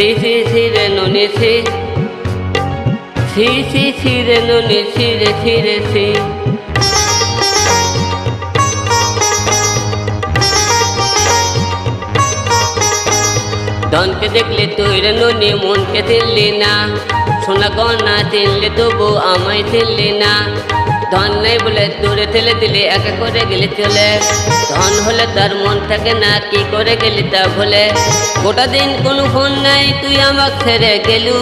ছি ছি ছি রে নুনি ছি। ছি ছি ছি রে নুনি ছি রে ছি রে ছি। ধনকে দেখলে তুই রে নুনি, মনকে চিনলি না। সোনা কন্যা চিনলে তবু আমায় চিনলি না। ধন নেই বলে দূরে ঠেলে দিলে একা করে গেলে চলে। ধন হলে তার মন থাকে না, কি করে গেলি তা ভুলে। গোটা দিন কোনো ফোন নাই, তুই আমাকে ছেড়ে গেলু।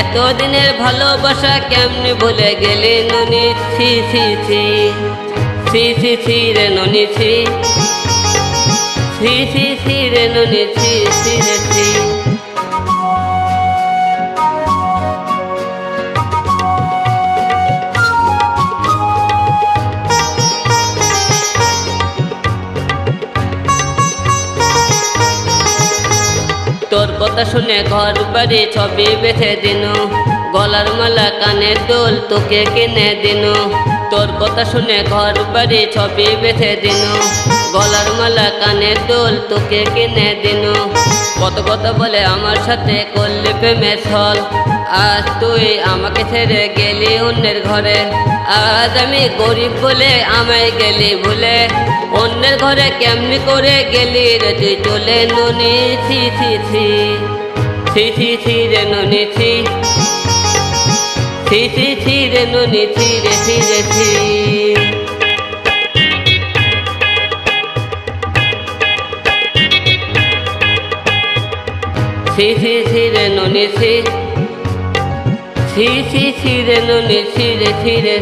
এতদিনের ভালোবাসা কেমনি ভুলে গেলি নুনি? ছি ছি ছি। ছি ছি ছি রে নুনি, ছি। ছি ছি ছি রে নুনি, ছি ছি রে, ছি। কথা শুনে ঘর বাড়ি ছবি বেঁধে দিন। গলার মালা কানের দোল তোকে কিনে দিন। তোর কথা শুনে ঘর বাড়ি ছবি বেঁধে দিন। গলার মালা কানের দোল তোকে কিনে দিন। কত কত বলে আমার সাথে করলি প্রেমের ছল। আজ তুই আমাকে ছেড়ে গেলি অন্যের ঘরে। আজ আমি গরিব বলে আমায় গেলি ভুলে, অন্যের ঘরে কেমনি করে গেলি রে তুই চলে নুনি? ছি ছি ছি। ছি ছি ছি রে নুনি, ছি। ছি ছি ছি রে নুনি, ছি রে ছি রে, ছি। ছি ছি ছি রে নুনি, ছি। ছি ছি ছি নুনি ছি রে ছি রে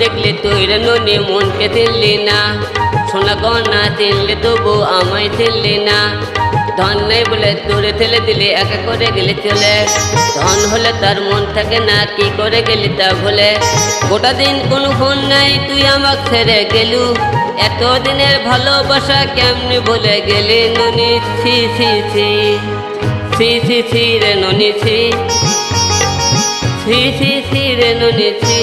দেখলে তুই রে নুনি মনকে দিল্লি না। সোনা গনা দিল্লি তবু আমায় দিল্লি না। ধন নেই বলে দূরে ঠেলে দিলে, একা করে গেলে চলে। ধন হলে তার মন থাকে না, কি করে গেলি তা ভুলে। গোটা দিন কোনো ফোন নাই, তুই আমাকে ছেড়ে গেলু। এতদিনের ভালোবাসা কেমনি ভুলে গেলি নুনি? ছি ছি ছি। ছি ছি ছি রে নুনি, ছি। ছি ছি ছি রে নুনি, ছি।